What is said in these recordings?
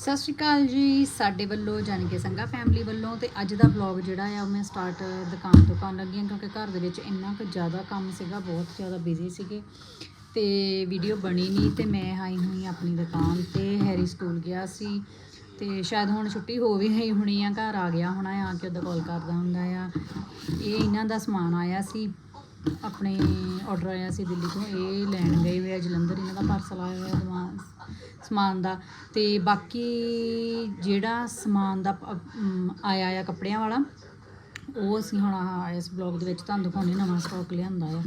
ਸਤਿ ਸ਼੍ਰੀ ਅਕਾਲ ਜੀ, ਸਾਡੇ ਵੱਲੋਂ ਜਾਣੀ ਕਿ ਸੰਗਾ ਫੈਮਿਲੀ ਵੱਲੋਂ ਤੇ ਅੱਜ ਦਾ ਵਲੌਗ ਜਿਹੜਾ ਆ, ਉਹ ਮੈਂ ਸਟਾਰਟ ਦੁਕਾਨ ਤੋਂ ਕਰਨ ਲੱਗੀ ਹਾਂ ਕਿਉਂਕਿ ਘਰ ਦੇ ਵਿੱਚ ਇੰਨਾ ਕੁ ਜ਼ਿਆਦਾ ਕੰਮ ਸੀਗਾ, ਬਹੁਤ ਜ਼ਿਆਦਾ ਬਿਜ਼ੀ ਸੀਗੇ ਤੇ ਵੀਡੀਓ ਬਣੀ ਨਹੀਂ ਤੇ ਮੈਂ ਆਈ ਹੋਈ ਆਪਣੀ ਦੁਕਾਨ ਤੇ ਹੈਰੀ ਸਕੂਲ ਗਿਆ ਸੀ ਤੇ ਸ਼ਾਇਦ ਹੁਣ ਛੁੱਟੀ ਹੋ ਵੀ ਗਈ ਹੋਣੀ ਆ, ਘਰ ਆ ਗਿਆ ਹੋਣਾ ਆ, ਕੇ ਉਹਦਾ ਕਾਲ ਕਰਦਾ ਹੁੰਦਾ ਆ। ਇਹ ਇਹਨਾਂ ਦਾ ਸਮਾਨ ਆਇਆ ਸੀ। ਆਪਣੇ ਆਰਡਰ ਆਇਆ ਸੀ ਦਿੱਲੀ ਤੋਂ, ਇਹ ਲੈਣ ਗਏ ਹੋਏ ਆ ਜਲੰਧਰ, ਇਹਨਾਂ ਦਾ ਪਾਰਸਲ ਆਇਆ ਹੋਇਆ ਸਮਾਨ ਸਮਾਨ ਦਾ। ਤੇ ਬਾਕੀ ਜਿਹੜਾ ਸਮਾਨ ਦਾ ਆਇਆ ਆ ਕੱਪੜਿਆਂ ਵਾਲਾ, ਉਹ ਅਸੀਂ ਹੁਣ ਆਹ ਇਸ ਬਲੌਗ ਦੇ ਵਿੱਚ ਤੁਹਾਨੂੰ ਦਿਖਾਉਣੇ ਨਵਾਂ ਸਟਾਕ ਲਿਆਂਦਾ ਆ।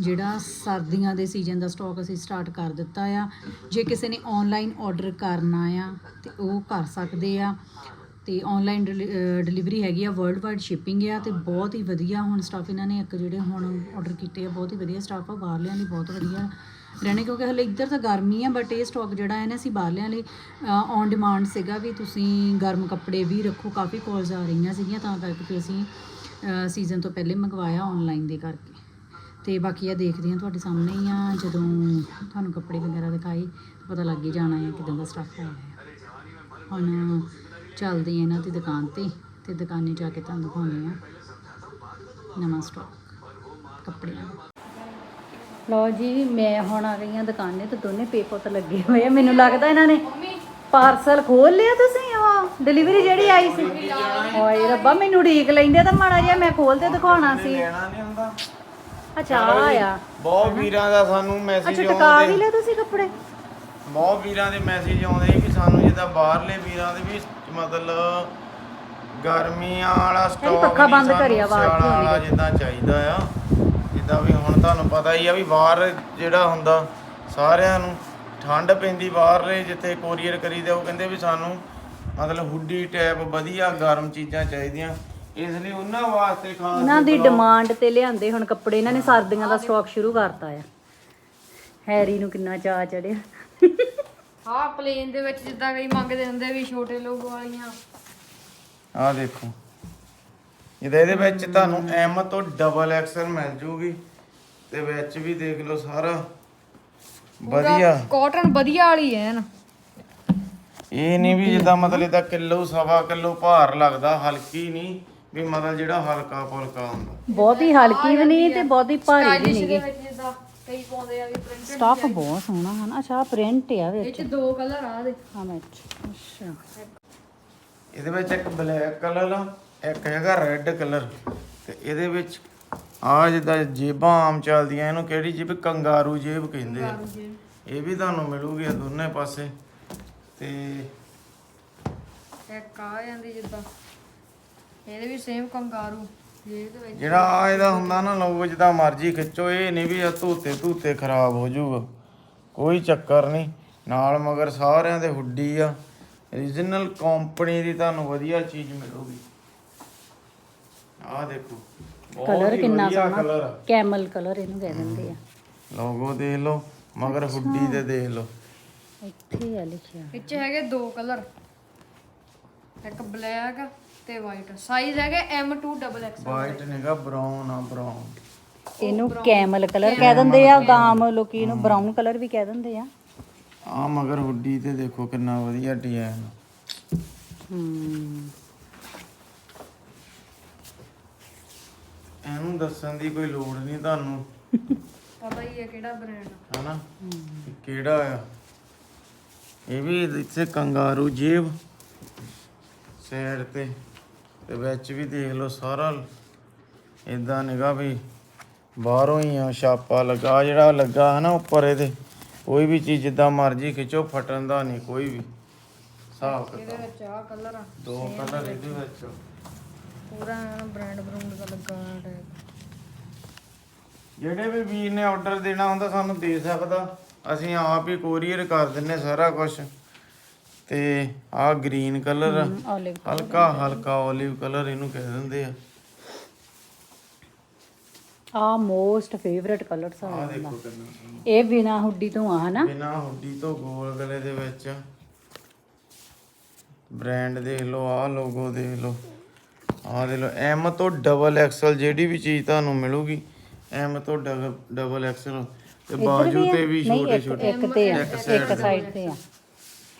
ਜਿਹੜਾ ਸਰਦੀਆਂ ਦੇ ਸੀਜ਼ਨ ਦਾ ਸਟਾਕ ਅਸੀਂ ਸਟਾਰਟ ਕਰ ਦਿੱਤਾ ਆ। ਜੇ ਕਿਸੇ ਨੇ ਆਨਲਾਈਨ ਆਰਡਰ ਕਰਨਾ ਆ, ਤੇ ਉਹ ਕਰ ਸਕਦੇ ਆ। ਤੇ ਆਨਲਾਈਨ ਡਿਲੀਵਰੀ ਹੈਗੀ ਆ ਵਰਲਡ ਵਾਈਡ ਸ਼ਿਪਿੰਗ ਆ ਤੇ ਬਹੁਤ ਹੀ ਵਧੀਆ ਹੁਣ ਸਟਾਫ ਇਹਨਾਂ ਨੇ ਇੱਕ ਜਿਹੜੇ ਹੁਣ ਆਰਡਰ ਕੀਤੇ ਆ, ਬਹੁਤ ਹੀ ਵਧੀਆ ਸਟਾਫ ਆ, ਬਾਹਰਲਿਆਂ ਲਈ ਬਹੁਤ ਵਧੀਆ ਰਹਿਣੇ, ਕਿਉਂਕਿ ਹਲੇ ਇੱਧਰ ਤਾਂ ਗਰਮੀ ਆ ਬਟ ਇਹ ਸਟਾਕ ਜਿਹੜਾ ਹੈ ਨਾ ਅਸੀਂ ਬਾਹਰਲਿਆਂ ਲਈ ਔਨ ਡਿਮਾਂਡ ਸੀਗਾ ਵੀ ਤੁਸੀਂ ਗਰਮ ਕੱਪੜੇ ਵੀ ਰੱਖੋ, ਕਾਫੀ ਕਾਲਸ ਆ ਰਹੀਆਂ ਸੀਗੀਆਂ, ਤਾਂ ਕਰਕੇ ਅਸੀਂ ਸੀਜ਼ਨ ਤੋਂ ਪਹਿਲੇ ਮੰਗਵਾਇਆ ਆਨਲਾਈਨ ਦੇ ਕਰਕੇ। ਤੇ ਬਾਕੀ ਆ ਦੇਖਦੇ ਹਾਂ ਤੁਹਾਡੇ ਸਾਹਮਣੇ ਹੀ ਆ, ਜਦੋਂ ਤੁਹਾਨੂੰ ਕੱਪੜੇ ਵਗੈਰਾ ਦਿਖਾਈ ਪਤਾ ਲੱਗ ਹੀ ਜਾਣਾ ਹੈ ਕਿਦਾਂ ਦਾ ਸਟਾਫ ਆਇਆ ਹੈ। ਹੁਣ ਚੱਲਦੇ ਇਹਨਾਂ ਦੀ ਦੁਕਾਨ ਤੇ ਤੇ ਦੁਕਾਨੇ ਜਾ ਕੇ ਤੁਹਾਨੂੰ ਦਿਖਾਉਂਦੇ ਆ ਨਵਾਂ ਸਟਾਕ ਕੱਪੜਿਆਂ ਦਾ। ਜੀ ਮੈਂ ਹੁਣ ਆ ਗਈ ਹਾਂ ਦੁਕਾਨੇ ਤੇ ਦੋਨੇ ਪੇਪਰ ਲੱਗੇ ਹੋਏ ਆ। ਮੈਨੂੰ ਲੱਗਦਾ ਇਹਨਾਂ ਨੇ ਪਾਰਸਲ ਖੋਲ ਲਿਆ ਤੁਸੀਂ ਉਹ ਡਿਲੀਵਰੀ ਜਿਹੜੀ ਆਈ ਸੀ। ਓਏ ਰੱਬਾ ਮੈਨੂੰ ਉਡੀਕ ਲੈਂਦੇ ਤਾਂ ਮਾੜਾ ਜਿਹਾ ਮੈਂ ਖੋਲ ਤੇ ਦਿਖਾਉਣਾ ਸੀ। ਅੱਛਾ ਆ ਆ। ਬਹੁਤ ਵੀਰਾਂ ਦਾ ਸਾਨੂੰ ਮੈਸੇਜ ਅੱਛਾ ਟਕਾ ਵੀ ਆਉਂਦੇ ਲਿਆ ਤੁਸੀਂ ਕੱਪੜੇ? ਬਹੁਤ ਵੀਰਾਂ ਦੇ ਮੈਸੇਜ ਆਉਂਦੇ ਵੀ ਸਾਨੂੰ ਜਿੱਦਾਂ ਬਾਹਰਲੇ ਵੀਰਾਂ ਦੇ ਵੀ ਮਤਲਬ ਗਰਮੀਆਂ ਵਾਲਾ ਸਟਾਕ ਪੱਖਾ ਬੰਦ ਕਰਿਆ ਆਵਾਜ਼ ਵਾਲਾ ਨਹੀਂ ਜਿੱਦਾਂ ਚਾਹੀਦਾ ਆ। ਜਿੱਦਾਂ ਵੀ ਹੁਣ ਤੁਹਾਨੂੰ ਪਤਾ ਹੀ ਆ ਵੀ ਬਾਹਰ ਜਿਹੜਾ ਹੁੰਦਾ ਸਾਰਿਆਂ ਨੂੰ ਠੰਡ ਪੈਂਦੀ ਬਾਹਰਲੇ ਜਿੱਥੇ ਕੋਰੀਅਰ ਕਰੀਦੇ ਉਹ ਕਹਿੰਦੇ ਵੀ ਸਾਨੂੰ ਮਤਲਬ ਹੁੱਡੀ ਟੈਪ ਵਧੀਆ ਗਰਮ ਚੀਜ਼ਾਂ ਚਾਹੀਦੀਆਂ। ਇਸ ਲਈ ਉਹਨਾਂ ਵਾਸਤੇ ਖਾਸ ਉਹਨਾਂ ਦੀ ਡਿਮਾਂਡ ਤੇ ਲਿਆਂਦੇ ਹੁਣ ਕੱਪੜੇ ਇਹਨਾਂ ਨੇ ਸਰਦੀਆਂ ਦਾ ਸਟਾਕ ਸ਼ੁਰੂ ਕਰਤਾ ਆ। ਹੈਰੀ ਨੂੰ ਕਿੰਨਾ ਚਾਅ ਚੜਿਆ। ਹਾਂ ਪਲੇਨ ਦੇ ਵਿੱਚ ਜਿੱਦਾਂ ਕਈ ਮੰਗਦੇ ਹੁੰਦੇ ਵੀ ਛੋਟੇ ਲੋਗੋ ਵਾਲੀਆਂ। ਆਹ ਦੇਖੋ। ਇਹਦੇ ਇਹਦੇ ਵਿੱਚ ਤੁਹਾਨੂੰ ਐਮ ਤੋਂ ਡਬਲ ਐਕਸਲ ਮਿਲ ਜੂਗੀ। ਤੇ ਵਿੱਚ ਵੀ ਦੇਖ ਲਓ ਸਾਰਾ। ਵਧੀਆ। ਕਾਟਨ ਵਧੀਆ ਵਾਲੀ ਐ ਨਾ। ਇਹ ਨਹੀਂ ਵੀ ਜਿੱਦਾਂ ਮਤਲਬ ਇਹਦਾ ਕਿਲੋ ਸਵਾ ਕਿਲੋ ਭਾਰ ਲੱਗਦਾ ਹਲਕੀ ਨਹੀਂ। ਵੀ ਮਤਲਬ ਜਿਹੜਾ ਹਲਕਾ ਫੁਲਕਾ ਹੁੰਦਾ। ਬਹੁਤੀ ਹਲਕੀ ਵੀ ਨਹੀਂ ਤੇ ਬਹੁਤੀ ਭਾਰੀ ਵੀ ਨਹੀਂ। ਦੇ ਕਈ ਪਾਉਂਦੇ ਆ ਵੀ ਪ੍ਰਿੰਟ ਸਟਾਫ ਬਹੁਤ ਸੋਹਣਾ ਹਨ ਅੱਛਾ ਪ੍ਰਿੰਟ ਆ ਇਹ ਵਿੱਚ ਚ ਦੋ ਕਲਰ ਆ ਦੇ। ਹਾਂ ਵਿੱਚ। ਅੱਛਾ। ਇਹਦੇ ਵਿੱਚ ਇੱਕ ਬਲੈਕ ਕਲਰ ਆ ਇੱਕ ਹੈਗਾ ਰੈੱਡ ਕਲਰ ਤੇ ਇਹਦੇ ਵਿੱਚ ਆ ਜਿੱਦਾਂ ਜੇਬਾਂ ਆਮ ਚੱਲਦੀਆਂ ਇਹਨੂੰ ਕਿਹੜੀ ਜੇਬ? ਕੰਗਾਰੂ ਜੇਬ ਕਹਿੰਦੇ ਆ। ਇਹ ਵੀ ਤੁਹਾਨੂੰ ਮਿਲੂਗੀ ਇਹ ਦੋਨੇ ਪਾਸੇ। ਤੇ ਇੱਕ ਆ ਜਾਂਦੀ ਜਿੱਦਾਂ। ਇਹਦੇ ਵੀ ਸੇਮ ਕੰਗਾਰੂ। ਜਿਹੜਾ ਆ ਇਹਦਾ ਹੁੰਦਾ ਨਾ ਲੋਗੋ ਜਿੱਦਾਂ ਮਰਜ਼ੀ ਖਿੱਚੋ ਇਹ ਨਹੀਂ ਵੀ ਇਹ ਧੋਤੇ ਧੂਤੇ ਖਰਾਬ ਹੋ ਜਾਊਗਾ। ਕੋਈ ਚੱਕਰ ਨਹੀਂ। ਨਾਲ ਮਗਰ ਸਾਰਿਆਂ ਦੇ ਹੁੱਡੀ ਆ। ਰੀਜਨਲ ਕੰਪਨੀ ਦੀ ਤੁਹਾਨੂੰ ਵਧੀਆ ਚੀਜ਼ ਮਿਲੂਗੀ। ਆਹ ਦੇਖੋ ਕਲਰ ਕਿੰਨਾ ਸੋਹਣਾ। ਕਲਰ ਆ। ਕੈਮਲ ਕਲਰ ਇਹਨੂੰ ਕਹਿ ਦਿੰਦੇ ਆ। ਲੋਗੋ ਦੇਖ ਲਓ ਮਗਰ ਹੁੱਡੀ ਤੇ ਦੇਖ ਲਓ। ਇੱਥੇ ਆ ਲਿਖਿਆ। ਵਿੱਚ ਹੈਗੇ ਦੋ ਕਲਰ ਇੱਕ ਬਲੈਕ ਤੇ ਵਾਈਟ ਸਾਈਜ਼ ਹੈਗੇ M2 ਡਬਲ ਐਕਸ ਵਾਈਟ ਨਿਗਾ ਬਰਾਊਨ ਆ ਬਰਾਊਨ ਇਹਨੂੰ ਕੈਮਲ ਕਲਰ ਕਹਿ ਦਿੰਦੇ ਆ ਗਾਮ ਲੋਕੀ ਇਹਨੂੰ ਬਰਾਊਨ ਕਲਰ ਵੀ ਕਹਿ ਦਿੰਦੇ ਆ। ਆ ਮਗਰ ਹੁੱਡੀ ਤੇ ਦੇਖੋ ਕਿੰਨਾ ਵਧੀਆ ਡਿਜ਼ਾਈਨ ਹੂੰ। ਇਹਨੂੰ ਦੱਸਣ ਦੀ ਕੋਈ ਲੋੜ ਨਹੀਂ ਤੁਹਾਨੂੰ। ਪਤਾ ਹੀ ਹੈ ਕਿਹੜਾ ਬ੍ਰਾਂਡ ਹਨਾ? ਕਿਹੜਾ ਆ? ਇਹ ਵੀ ਇੱਥੇ ਕੰਗਾਰੂ ਜੇਬ। ਸਾਈਡ ਤੇ। ਤੇ ਵਿੱਚ ਵੀ ਦੇਖ ਲਓ ਸਾਰਾ ਇਦਾਂ ਨਿਗਾ ਵੀ ਬਾਹਰੋਂ ਹੀ ਆ ਛਾਪਾ ਲੱਗਾ ਜਿਹੜਾ ਲੱਗਾ ਹੈ ਨਾ ਉੱਪਰ ਇਹਦੇ ਕੋਈ ਵੀ ਚੀਜ਼ ਜਿੱਦਾਂ ਮਰਜ਼ੀ ਖਿੱਚੋ ਫਟਣ ਦਾ ਨਹੀਂ ਕੋਈ ਵੀ ਹਿਸਾਬ ਇਹਦੇ ਵਿੱਚ ਆ ਕਲਰ ਆ। ਦੋ ਕਲਰ ਇਹਦੇ ਵਿੱਚ। ਪੂਰਾ ਬ੍ਰਾਂਡ ਬਰੂੰਡ ਦਾ ਲੱਗਾ ਜਿਹੜੇ ਵੀ ਵੀਰ ਨੇ ਆਰਡਰ ਦੇਣਾ ਹੁੰਦਾ ਸਾਨੂੰ ਦੇ ਸਕਦਾ। ਅਸੀਂ ਆਪ ਹੀ ਕੋਰੀਅਰ ਕਰ ਦਿੰਨੇ ਸਾਰਾ ਕੁਝ ਤੇ ਆਹ ਗ੍ਰੀਨ ਕਲਰ ਹਲਕਾ ਹਲਕਾ 올ਿਵ ਕਲਰ ਇਹਨੂੰ ਕਹਿ ਦਿੰਦੇ ਆ। ਆ ਮੋਸਟ ਫੇਵਰਟ ਕਲਰ ਸਾਡਾ ਆਹ ਦੇਖੋ ਕਿੰਨਾ ਸੋਹਣਾ। ਇਹ ਬਿਨਾ ਹੁੱਡੀ ਤੋਂ ਆ ਹਨਾ? ਬਿਨਾ ਹੁੱਡੀ ਤੋਂ ਗੋਲ ਗਲੇ ਦੇ ਵਿੱਚ। ਬ੍ਰਾਂਡ ਦੇਖ ਲਓ ਆਹ ਲੋਗੋ ਦੇਖ ਲਓ। ਆਹ ਦੇਖ ਲਓ ਐਮ ਤੋਂ ਡਬਲ ਐਕਸਲ ਜਿਹੜੀ ਵੀ ਚੀਜ਼ ਤੁਹਾਨੂੰ ਮਿਲੂਗੀ ਐਮ ਤੋਂ ਡਬਲ ਐਕਸਲ ਤੇ ਬਾਜੂ ਤੇ ਵੀ ਛੋਟੇ ਛੋਟੇ। ਇੱਕ ਤੇ ਆ ਇੱਕ ਸਾਈਡ ਤੇ ਆ।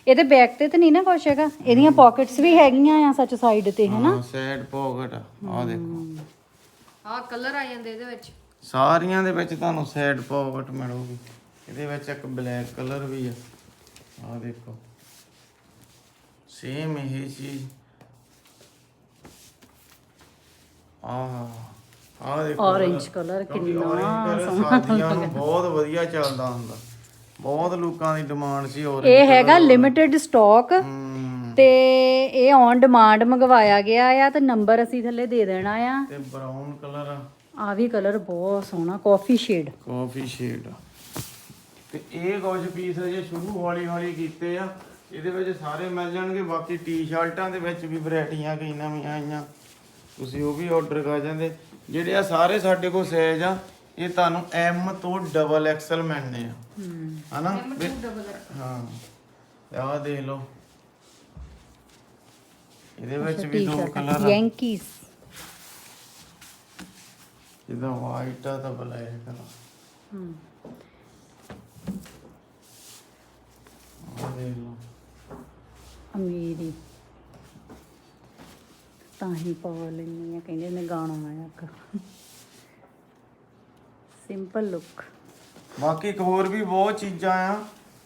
ਇਹਦੇ ਬੈਕ ਤੇ ਤਾਂ ਨਹੀਂ ਨਾ ਕੁਛ ਹੈਗਾ। ਇਹਦੀਆਂ ਪਾਕਟਸ ਵੀ ਹੈਗੀਆਂ ਆ ਸੱਚ ਸਾਈਡ ਤੇ ਹਨਾ? ਹਾਂ ਸਾਈਡ ਪਾਕਟ ਆ। ਦੇਖੋ। ਆਹ ਕਲਰ ਆ ਜਾਂਦੇ ਇਹਦੇ ਵਿੱਚ। ਸਾਰੀਆਂ ਦੇ ਵਿੱਚ ਤੁਹਾਨੂੰ ਸਾਈਡ ਪਾਕਟ ਮਿਲੂਗੀ। ਇਹਦੇ ਵਿੱਚ ਇੱਕ ਬਲੈਕ ਕਲਰ ਵੀ ਆ। ਆ ਦੇਖੋ। ਸੇਮ ਇਹ ਚੀਜ਼। ਆਹ ਆ ਦੇਖੋ। Orange colour ਕਿੰਨਾ ਸੋਹਣਾ ਨੂੰ ਬਹੁਤ ਵਧੀਆ ਚੱਲਦਾ ਹੁੰਦਾ। ਬਹੁਤ ਲੋਕਾਂ ਦੀ ਡਿਮਾਂਡ ਸੀ ਔਰ ਇਹ ਹੈਗਾ ਲਿਮਿਟਿਡ ਸਟਾਕ ਤੇ ਇਹ ਔਨ ਡਿਮਾਂਡ ਮੰਗਵਾਇਆ ਗਿਆ ਆ ਤੇ ਨੰਬਰ ਅਸੀਂ ਥੱਲੇ ਦੇ ਦੇਣਾ ਆ। ਤੇ ਬਰਾਊਨ ਕਲਰ ਆ। ਵੀ ਕਲਰ ਬਹੁਤ ਸੋਹਣਾ ਕਾਫੀ ਸ਼ੇਡ ਕਾਫੀ ਸ਼ੇਡ ਤੇ ਇਹ ਕੁਝ ਪੀਸ ਅਜੇ ਸ਼ੁਰੂ ਹੌਲੀ ਹੌਲੀ ਕੀਤੇ ਆ। ਇਹਦੇ ਵਿੱਚ ਸਾਰੇ ਮਿਲ ਜਾਣਗੇ ਬਾਕੀ ਟੀ-ਸ਼ਰਟਾਂ ਦੇ ਵਿੱਚ ਵੀ ਵੈਰਾਈਟੀਆਂ ਕਈ ਨਵੀਆਂ ਆਈਆਂ। ਤੁਸੀਂ ਉਹ ਵੀ ਆਰਡਰ ਕਰ ਜਾਂਦੇ। ਜਿਹੜੇ ਆ ਸਾਰੇ ਸਾਡੇ ਕੋਲ ਸਾਈਜ਼ ਆ। ਇਹ ਤੁਹਾਨੂੰ ਐਮ ਤੋਂ ਡਬਲ ਐਕਸਲ ਮਿਲਨੇ ਆ। ਹਨਾ? ਵੀ- ਹਾਂ। ਆਹ ਦੇਖ ਲਓ। ਇਹਦੇ ਵਿੱਚ ਵੀ ਦੋ ਕਲਰ ਆ। ਯੈਂਕੀਜ਼ ਜਿਹਦਾ ਵਾਈਟ ਆ ਤਾਂ ਬਲੈਕ ਆ। ਹਮ ਆਹ ਦੇਖ ਲਓ। ਅਮੀਰੀ। ਤਾਂ ਹੀ ਪਾ ਲੈਂਦੀ ਆ ਕਹਿੰਦੇ ਨੇ ਗਾਣਾ ਆਇਆ ਇੱਕ। ਸਿੰਪਲ ਲੁੱਕ ਬਾਕੀ ਇੱਕ ਹੋਰ ਵੀ ਬਹੁਤ ਚੀਜ਼ਾਂ ਆ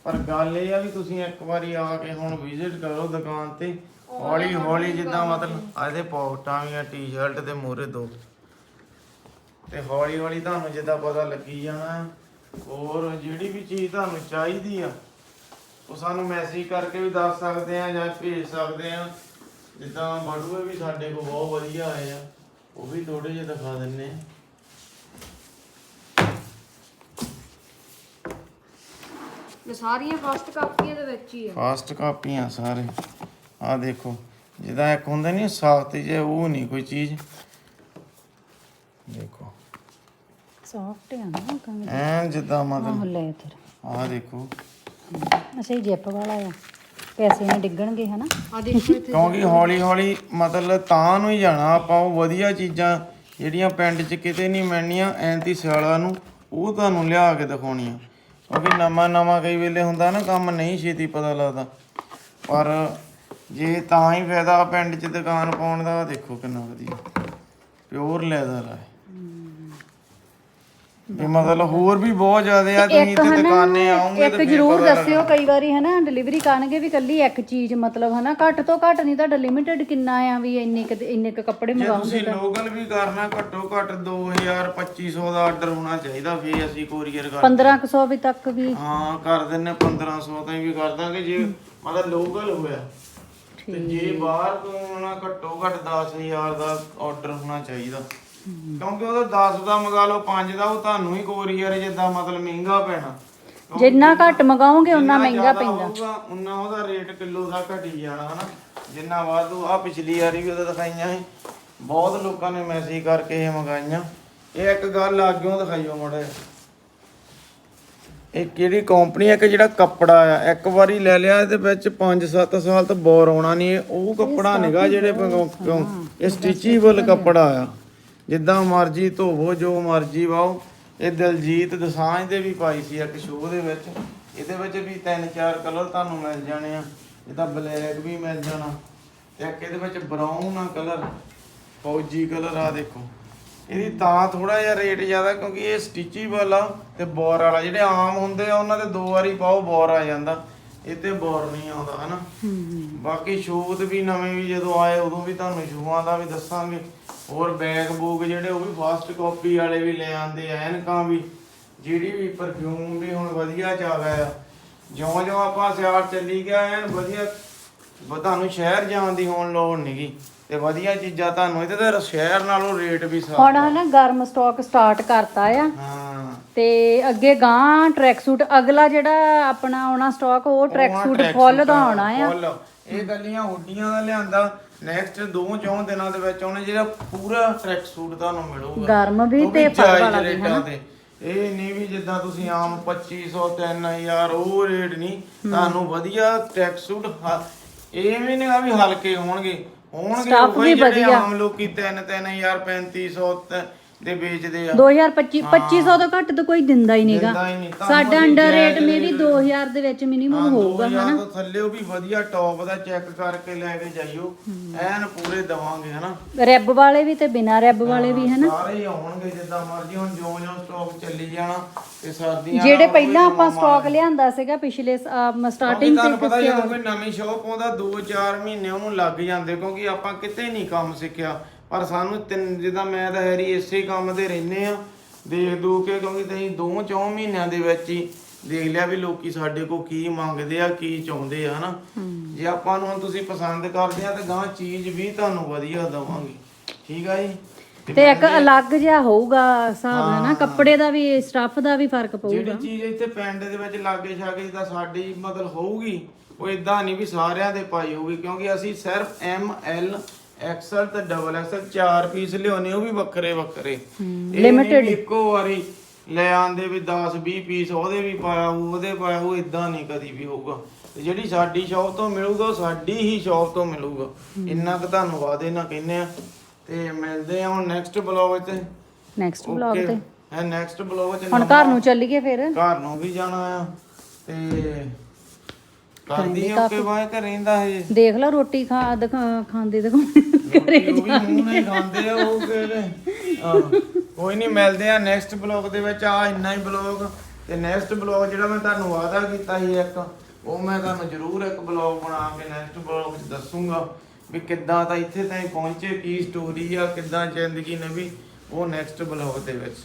ਪਰ ਗੱਲ ਇਹ ਆ ਵੀ ਤੁਸੀਂ ਇੱਕ ਵਾਰੀ ਆ ਕੇ ਹੁਣ ਵਿਜ਼ਿਟ ਕਰੋ ਦੁਕਾਨ ਤੇ। ਹੌਲੀ ਹੌਲੀ ਜਿੱਦਾਂ ਮਤਲਬ ਆਦੇ ਪੌਕਟਾਂ ਵੀ ਆ ਟੀ-ਸ਼ਰਟ ਤੇ ਮੂਰੇ ਦੋ। ਤੇ ਹੌਲੀ ਹੌਲੀ ਤੁਹਾਨੂੰ ਜਿੱਦਾਂ ਪਤਾ ਲੱਗੀ ਜਾਣਾ ਆ। ਹੋਰ ਜਿਹੜੀ ਵੀ ਚੀਜ਼ ਤੁਹਾਨੂੰ ਚਾਹੀਦੀ ਆ ਉਹ ਸਾਨੂੰ ਮੈਸੇਜ ਕਰਕੇ ਵੀ ਦੱਸ ਸਕਦੇ ਆ ਜਾਂ ਭੇਜ ਸਕਦੇ ਆ। ਜਿੱਦਾਂ ਬੜੂਏ ਵੀ ਸਾਡੇ ਕੋਲ ਬਹੁਤ ਵਧੀਆ ਆਏ ਆ ਉਹ ਵੀ ਥੋੜੇ ਜਿਹੇ ਦਿਖਾ ਦਿੰਨੇ ਆ। ਸਾਰੀਆਂ ਫਸਟ ਕਾਪੀਆਂ ਦੇ ਵਿੱਚ ਹੀ ਆ। ਫਾਸਟ ਕਾਪੀਆਂ ਸਾਰੇ। ਆ ਦੇਖੋ ਜਿਹਦਾ ਇੱਕ ਹੁੰਦਾ ਨਹੀਂ ਸਾਖਤ ਜੇ ਉਹ ਨਹੀਂ ਕੋਈ ਚੀਜ਼। ਦੇਖੋ। ਸੌਫਟ ਆ ਨਾ ਕੰਮ ਐਨ ਜਿੱਦਾਂ ਆਹ ਮਤਲਬ ਲੈ ਫਿਰ ਆ ਦੇਖੋ। ਅੱਛਾ ਇਹ ਜਿੱਪ ਵਾਲਾ ਆ। ਪੈਸੇ ਨਾ ਡਿੱਗਣਗੇ ਹਨਾ? ਆ ਦੇਖੋ ਇੱਥੇ ਕਿਉਂਕਿ ਹੌਲੀ ਹੌਲੀ ਮਤਲਬ ਤਾਂ ਨੂੰ ਹੀ ਜਾਣਾ ਆਪਾਂ ਉਹ ਵਧੀਆ ਚੀਜ਼ਾਂ ਜਿਹੜੀਆਂ ਪਿੰਡ 'ਚ ਕਿਤੇ ਨਹੀਂ ਮਿਲਣੀਆਂ ਐਂਤੀ ਸਿਆਲਾਂ ਨੂੰ ਉਹ ਤੁਹਾਨੂੰ ਲਿਆ ਕੇ ਦਿਖਾਉਣੀਆਂ। ਕਿਉਂਕਿ ਨਵਾਂ ਨਵਾਂ ਕਈ ਵੇਲੇ ਹੁੰਦਾ ਨਾ, ਕੰਮ ਨਹੀਂ ਛੇਤੀ ਪਤਾ ਲੱਗਦਾ। ਪਰ ਜੇ ਤਾਂ ਹੀ ਫਾਇਦਾ ਪਿੰਡ 'ਚ ਦੁਕਾਨ ਪਾਉਣ ਦਾ ਦੇਖੋ ਕਿੰਨਾ ਵਧੀਆ। ਪਿਓਰ ਲੈਦਰ ਹੈ ਇਹ। ਮਤਲਬ ਹੋਰ ਵੀ ਬਹੁਤ ਜ਼ਿਆਦਾ ਆ ਤੁਸੀਂ ਤੇ ਦੁਕਾਨੇ ਆਉਂਗੇ ਇੱਕ ਜ਼ਰੂਰ ਦੱਸਿਓ ਕਈ ਵਾਰੀ ਹਨਾ ਡਿਲੀਵਰੀ ਕਰਨਗੇ ਵੀ ਕੱਲੀ ਇੱਕ ਚੀਜ਼ ਮਤਲਬ ਹਨਾ ਘੱਟ ਤੋਂ ਘੱਟ ਨਹੀਂ ਤੁਹਾਡਾ ਲਿਮਿਟਿਡ ਕਿੰਨਾ ਆ ਵੀ ਇੰਨੇ ਕੁ ਇੰਨੇ ਕੁ ਕੱਪੜੇ ਜੇ ਤੁਸੀਂ ਲੋਕਲ ਵੀ ਕਰਨਾ ਘੱਟੋ ਘੱਟ 2000 2500 ਦਾ ਆਰਡਰ ਹੋਣਾ ਚਾਹੀਦਾ ਫੇਰ ਅਸੀਂ ਕੋਰੀਅਰ ਕਰ 1500 ਵੀ ਤੱਕ ਵੀ। ਹਾਂ ਕਰ ਦਿੰਨੇ 1500 ਤਾਈਂ ਵੀ ਕਰ ਦਾਂਗੇ ਜੇ ਮਤਲਬ ਲੋਕਲ ਹੋਇਆ। ਤੇ ਜੇ ਬਾਹਰ ਤੋਂ ਆਉਣਾ ਘੱਟੋ ਘੱਟ 10000 ਦਾ ਆਰਡਰ ਹੋਣਾ ਚਾਹੀਦਾ। ਕਿਉਂਕਿ ਉਹਦਾ 10 ਦਾ ਮੰਗਾ ਲਓ 5 ਦਾ ਉਹ ਤੁਹਾਨੂੰ ਹੀ ਕੋਰੀਅਰ ਜਿੱਦਾਂ ਮਤਲਬ ਮਹਿੰਗਾ ਪੈਣਾ। ਜਿੰਨਾ ਘੱਟ ਮੰਗਾਓਗੇ ਉਨਾ ਮਹਿੰਗਾ ਪੈਂਦਾ। ਉਨਾ ਉਹਦਾ ਰੇਟ ਕਿਲੋ ਦਾ ਘਟੀ ਜਾਣਾ ਹਨਾ? ਜਿੰਨਾ ਵਾਧੂ ਆ ਪਿਛਲੀ ਵਾਰੀ ਵੀ ਉਹਦਾ ਦਿਖਾਈਆਂ ਸੀ। ਬਹੁਤ ਲੋਕਾਂ ਨੇ ਮੈਸੇਜ ਕਰਕੇ ਇਹ ਮੰਗਾਈਆਂ। ਇਹ ਇੱਕ ਗੱਲ ਅੱਗਿਓਂ ਦਿਖਾਈਓ ਮੜਾ ਇਹ ਕਿਹੜੀ ਕੰਪਨੀ ਹੈ ਕਿ ਜਿਹੜਾ ਕੱਪੜਾ ਆ ਇੱਕ ਵਾਰੀ ਲੈ ਲਿਆ ਇਹਦੇ ਵਿੱਚ 5-7 ਸਾਲ ਤੋਂ ਬੋਰ ਆਉਣਾ ਨਹੀਂ ਉਹ ਕੱਪੜਾ ਨਿਗਾ ਜਿਹੜੇ ਇਹ ਸਟਿਚੇਬਲ ਕੱਪੜਾ ਆ। ਜਿੱਦਾਂ ਮਰਜ਼ੀ ਧੋਵੋ ਜੋ ਮਰਜ਼ੀ ਵਾਓ। ਇਹ ਦਲਜੀਤ ਦਸਾਂਝ ਦੇ ਵੀ ਪਾਈ ਸੀ ਇੱਕ ਸ਼ੋਅ ਦੇ ਵਿੱਚ। ਇਹਦੇ ਵਿੱਚ ਵੀ ਤਿੰਨ ਚਾਰ ਕਲਰ ਤੁਹਾਨੂੰ ਮਿਲ ਜਾਣੇ ਆ। ਜਿੱਦਾਂ ਬਲੈਕ ਵੀ ਮਿਲ ਜਾਣਾ। ਤੇ ਇੱਕ ਇਹਦੇ ਵਿੱਚ ਬਰਾਊਨ ਆ ਕਲਰ ਫੌਜੀ ਕਲਰ ਆ ਦੇਖੋ। ਇਹਦੀ ਤਾਂ ਥੋੜਾ ਜਿਹਾ ਰੇਟ ਜ਼ਿਆਦਾ ਕਿਉਂਕਿ ਇਹ ਸਟਿਚੇਬਲ ਆ ਤੇ ਬੋਰ ਵਾਲਾ। ਜਿਹੜੇ ਆਮ ਹੁੰਦੇ ਆ ਉਹਨਾਂ ਦੇ ਦੋ ਵਾਰੀ ਪਾਓ ਬੋਰ ਆ ਜਾਂਦਾ। ਇਹ ਤੇ ਬੋਰ ਨਹੀਂ ਆਉਂਦਾ ਹਨਾ? ਬਾਕੀ ਸ਼ੂਜ਼ ਵੀ ਨਵੇਂ ਵੀ ਜਦੋਂ ਆਏ ਉਦੋਂ ਵੀ ਤੁਹਾਨੂੰ ਸ਼ੂਆਂ ਦਾ ਵੀ ਦੱਸਾਂਗੇ। ਹੋਰ ਬੈਗ ਬੂਗ ਜਿਹੜੇ ਉਹ ਵੀ ਫਾਸਟ ਕਾਪੀ ਵਾਲੇ ਵੀ ਲੈ ਆਂਦੇ ਐਨਕਾਂ ਵੀ। ਜਿਹੜੀ ਵੀ ਪਰਫਿਊਮ ਵੀ ਹੁਣ ਵਧੀਆ ਰਿਹਾ। ਆ ਜਿਉਂ ਜਿਉਂ ਆਪਾਂ ਸਿਆਲ ਚੱਲੀ ਗਿਆ ਐਨ ਵਧੀਆ। ਤੁਹਾਨੂੰ ਸ਼ਹਿਰ ਜਾਣ ਦੀ ਹੁਣ ਲੋੜ ਨਹੀਂਗੀ ਤੇ ਵਧੀਆ ਚੀਜ਼ਾਂ ਤੁਹਾਨੂੰ ਇਹਦੇ ਤੇ ਸ਼ਹਿਰ ਨਾਲੋਂ ਰੇਟ ਵੀ ਸਸਤਾ ਹੁਣ ਹਨਾ ਗਰਮ ਸਟਾਕ ਸਟਾਰਟ ਕਰਤਾ ਆ। ਹਾਂ। ਤੇ ਅੱਗੇ ਗਾਂ ਟਰੈਕ ਸੂਟ ਅਗਲਾ ਜਿਹੜਾ ਆਪਣਾ ਆਉਣਾ ਸਟਾਕ ਉਹ ਟਰੈਕ ਸੂਟ ਫੁੱਲ ਦਾ ਆਉਣਾ ਆ। ਇਹ ਗੱਲੀਆਂ ਹੁੱਡੀਆਂ ਦਾ ਲਿਆਂਦਾ। ਨੈਕਸਟ ਦੋ ਚੌਂ ਦਿਨਾਂ ਦੇ ਵਿੱਚ ਉਹਨੇ ਜਿਹੜਾ ਪੂਰਾ ਟਰੈਕ ਸੂਟ ਤੁਹਾਨੂੰ ਮਿਲੂਗਾ। ਗਰਮ ਵੀ ਉਹ ਤੇ ਫਰ ਜਾਇਜ਼ ਵਾਲਾ ਵੀ ਰੇਟਾਂ ਤੇ। ਇਹ ਨਹੀਂ ਵੀ ਜਿੱਦਾਂ ਤੁਸੀਂ ਆਮ 2500 3000 ਉਹ ਰੇਟ ਨਹੀਂ। ਤੁਹਾਨੂੰ ਵਧੀਆ ਟਰੈਕ ਸੂਟ ਹ- ਇਹ ਵੀ ਨਹੀਂ ਆ ਵੀ ਹਲਕੇ ਹੋਣਗੇ। ਹੋਣਗੇ Stuff ਉਹੀ ਵੀ ਜਿਹੜੇ ਵਧੀਆ। ਆਮ ਲੋਕੀ 3 3000 3500 ਤੇ ਦੇ ਵੇਚਦੇ ਆ। 2025 2500 ਤੋਂ ਘੱਟ ਤਾਂ ਕੋਈ ਦਿੰਦਾ ਹੀ ਨਹੀਂਗਾ। ਦਿੰਦਾ ਹੀ ਨਹੀਂ। ਤੁਹਾਨੂੰ ਸਾਡਾ ਅੰਡਰ ਰੇਟ ਮੇਰੀ 2000 ਦੇ ਵਿੱਚ ਮਿਨੀਮਮ ਹੋਊਗਾ 2000 ਤੋਂ ਥੱਲੇ ਉਹ ਵੀ ਵਧੀਆ ਟੌਪ ਦਾ ਚੈੱਕ ਕਰਕੇ ਲੈ ਕੇ ਜਾਈਓ। ਐਨ ਪੂਰੇ ਦਵਾਂਗੇ ਹਨਾ? ਰੈਬ ਵਾਲੇ ਵੀ ਤੇ ਬਿਨਾ ਰੈਬ ਵਾਲੇ ਵੀ ਹਨਾ? ਸਾਰੇ ਹੀ ਆਉਣਗੇ ਜਿੱਦਾਂ ਮਰਜ਼ੀ। ਹੁਣ ਜਿਉਂ ਜਿਉਂ ਸਟਾਕ ਚੱਲੀ ਜਾਣਾ ਤੇ ਸਰਦੀਆਂ ਜਿਹੜੇ ਨਾਲ ਪਹਿਲਾਂ ਹੌਲੀ ਆਪਾਂ ਸਟਾਕ ਲਿਆਂਦਾ ਸੀਗਾ ਪਿਛਲੇ ਕਿਉਂਕਿ ਸਟਾਰਟਿੰਗ ਤੁਹਾਨੂੰ ਤੇ ਪਤਾ ਜਦੋਂ ਕੋਈ ਨਵੀਂ ਸ਼ੌਪ ਆਉਂਦਾ 2-4 ਮਹੀਨੇ ਉਹਨੂੰ ਲੱਗ ਜਾਂਦੇ ਕਿਉਂਕਿ ਆਪਾਂ ਕਿਤੇ ਨਹੀਂ ਕੰਮ ਸਿੱਖਿਆ। ਪਰ ਸਾਨੂੰ ਤਿੰਨ ਜਿੱਦਾਂ ਮੈਂ ਤਾਂ ਹੈਰੀ ਇਸੇ ਕੰਮ ਤੇ ਰਹਿੰਦੇ ਆ ਦੇਖ ਦੂ ਕੇ ਕਿਉਂਕਿ ਤੁਸੀਂ 2-4 ਮਹੀਨਿਆਂ ਦੇ ਵਿੱਚ ਹੀ ਦੇਖ ਲਿਆ ਵੀ ਲੋਕੀ ਸਾਡੇ ਕੋਲ ਕੀ ਮੰਗਦੇ ਆ ਕੀ ਚਾਹੁੰਦੇ ਆ ਹਨਾ। ਜੇ ਆਪਾਂ ਨੂੰ ਹੁਣ ਤੁਸੀਂ ਪਸੰਦ ਕਰਦੇ ਆ ਤਾਂ ਗਾਂ ਚੀਜ਼ ਵੀ ਤੁਹਾਨੂੰ ਵਧੀਆ ਦਵਾਂਗੇ। ਠੀਕ ਆ ਜੀ? ਤੇ ਇੱਕ ਅਲੱਗ ਜਿਹਾ ਹੋਊਗਾ ਹਿਸਾਬ ਨਾਲ ਨਾ ਕੱਪੜੇ ਦਾ ਵੀ ਸਟੱਫ ਦਾ ਵੀ ਫ਼ਰਕ ਪਊਗਾ। ਜਿਹੜੀ ਚੀਜ਼ ਇੱਥੇ ਪਿੰਡ ਦੇ ਵਿੱਚ ਲਾਗੇ ਛਾਗੇ ਜਿੱਦਾਂ ਸਾਡੀ ਮਤਲਬ ਹੋਊਗੀ ਉਹ ਇਦਾਂ ਨਹੀਂ ਵੀ ਸਾਰਿਆਂ ਦੇ ਪਾਈ ਹੋਊਗੀ ਕਿਉਂਕਿ ਅਸੀਂ ਸਿਰਫ ਐਮ ਐਲ ਐਕਸਲ ਤੇ ਡਬਲ ਐਕਸਲ ਚਾਰ ਪੀਸ ਲਿਆਉਨੇ ਉਹ ਵੀ ਵੱਖਰੇ ਵੱਖਰੇ। ਲਿਮਿਟਡ ਇੱਕੋ ਵਾਰੀ ਲੈ ਆਂਦੇ ਵੀ 10 20 ਪੀਸ ਉਹਦੇ ਵੀ ਪਾਇਆ ਹੋਊ ਉਹਦੇ ਪਾਇਆ ਹੋਊ ਇਦਾਂ ਨਹੀਂ ਕਦੀ ਵੀ ਹੋਊਗਾ। ਤੇ ਜਿਹੜੀ ਸਾਡੀ ਸ਼ਾਪ ਤੋਂ ਮਿਲੂਗਾ ਉਹ ਸਾਡੀ ਹੀ ਸ਼ਾਪ ਤੋਂ ਮਿਲੂਗਾ। ਇੰਨਾ ਕੁ ਤੁਹਾਨੂੰ ਵਾਅਦੇ ਨਾਲ ਕਹਿੰਦੇ ਆ। ਤੇ ਮਿਲਦੇ ਆ ਹੁਣ ਨੈਕਸਟ ਬਲੌਗ ਤੇ। ਨੈਕਸਟ ਬਲੌਗ ਤੇ। ਹੈ ਨੈਕਸਟ ਬਲੌਗ ਚ ਹੁਣ ਘਰ ਨੂੰ ਚੱਲੀਏ ਫਿਰ। ਘਰ ਨੂੰ ਵੀ ਜਾਣਾ ਆ। ਤੇ ਕਰਦੀ ਆ ਓਕੇ ਬਾਏ ਘਰੇ ਰਹਿੰਦਾ ਹੈ ਦੇਖ ਲਓ ਰੋਟੀ ਖਾ ਦਿਖਾ- ਖਾਂਦੇ ਦਿਖਾਉਂਦੇ ਉਹ ਵੀ ਮੂੰਹ ਨਹੀਂ ਖਾਂਦੇ ਆ ਉਹ ਕਿਹੜੇ। ਆਹ, ਕੋਈ ਨਹੀਂ ਮਿਲਦੇ ਆ ਨੈਕਸਟ ਬਲੌਗ ਦੇ ਵਿੱਚ ਆ ਇੰਨਾ ਹੀ ਬਲੌਗ ਤੇ ਨੈਕਸਟ ਬਲੌਗ ਜਿਹੜਾ ਮੈਂ ਤੁਹਾਨੂੰ ਵਾਅਦਾ ਕੀਤਾ ਸੀ ਇੱਕ ਉਹ ਮੈਂ ਤੁਹਾਨੂੰ ਜ਼ਰੂਰ ਇੱਕ ਬਲੌਗ ਬਣਾ ਕੇ ਨੈਕਸਟ ਬਲੌਗ 'ਚ ਦੱਸੂਗਾ ਵੀ ਕਿੱਦਾਂ ਤਾਂ ਇੱਥੇ ਤਾਈਂ ਪਹੁੰਚੇ ਕੀ ਸਟੋਰੀ ਆ ਕਿੱਦਾਂ ਜ਼ਿੰਦਗੀ ਨਵੀਂ ਉਹ ਨੈਕਸਟ ਬਲੌਗ ਦੇ ਵਿੱਚ।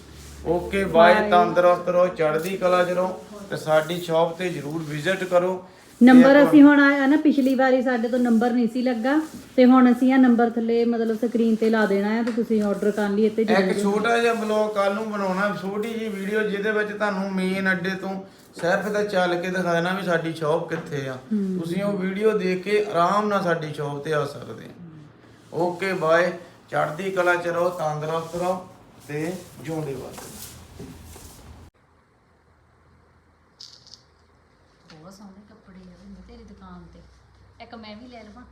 ਓਕੇ ਬਾਏ ਤੰਦਰੁਸਤ ਰਹੋ ਚੜ੍ਹਦੀ ਕਲਾ 'ਚ ਰਹੋ ਤੇ ਸਾਡੀ ਸ਼ਾਪ ਤੇ ਜ਼ਰੂਰ ਵਿਜ਼ਿਟ ਕਰੋ। ਨੰਬਰ ਅਸੀਂ ਹੁਣ ਆਇਆ ਨਾ ਪਿਛਲੀ ਵਾਰੀ ਸਾਡੇ ਤੋਂ ਨੰਬਰ ਨਹੀਂ ਸੀ ਲੱਗਾ ਤੇ ਹੁਣ ਅਸੀਂ ਆ ਨੰਬਰ ਥੱਲੇ ਮਤਲਬ ਸਕਰੀਨ ਤੇ ਲਾ ਦੇਣਾ ਆ ਤੇ ਤੁਸੀਂ ਆਰਡਰ ਕਰ ਲਈ ਇੱਥੇ ਇੱਕ ਛੋਟਾ ਜਿਹਾ ਬਲੌਗ ਕੱਲ ਨੂੰ ਬਣਾਉਣਾ ਛੋਟੀ ਜੀ ਵੀਡੀਓ ਜਿਹਦੇ ਵਿੱਚ ਤੁਹਾਨੂੰ ਮੇਨ ਅੱਡੇ ਤੋਂ ਸਿਰਫ ਤਾਂ ਚੱਲ ਕੇ ਦਿਖਾ ਦੇਣਾ ਵੀ ਸਾਡੀ ਸ਼ਾਪ ਕਿੱਥੇ ਆ। ਤੁਸੀਂ ਉਹ ਵੀਡੀਓ ਦੇਖ ਕੇ ਆਰਾਮ ਨਾਲ ਸਾਡੀ ਸ਼ਾਪ ਤੇ ਆ ਸਕਦੇ ਓਕੇ ਬਾਏ ਚੜ੍ਹਦੀ ਕਲਾ ਚ ਰਹੋ ਤੰਦਰੁਸਤ ਰਹੋ ਤੇ ਜਿਉਂਦੇ ਵਾਸਤੇ ਬਹੁਤ ਸੋਹਣੇ ਕੱਪੜੇ ਆ ਤੇਰੀ ਦੁਕਾਨ ਤੇ ਇੱਕ ਮੈਂ ਵੀ ਲੈ ਲਵਾਂ।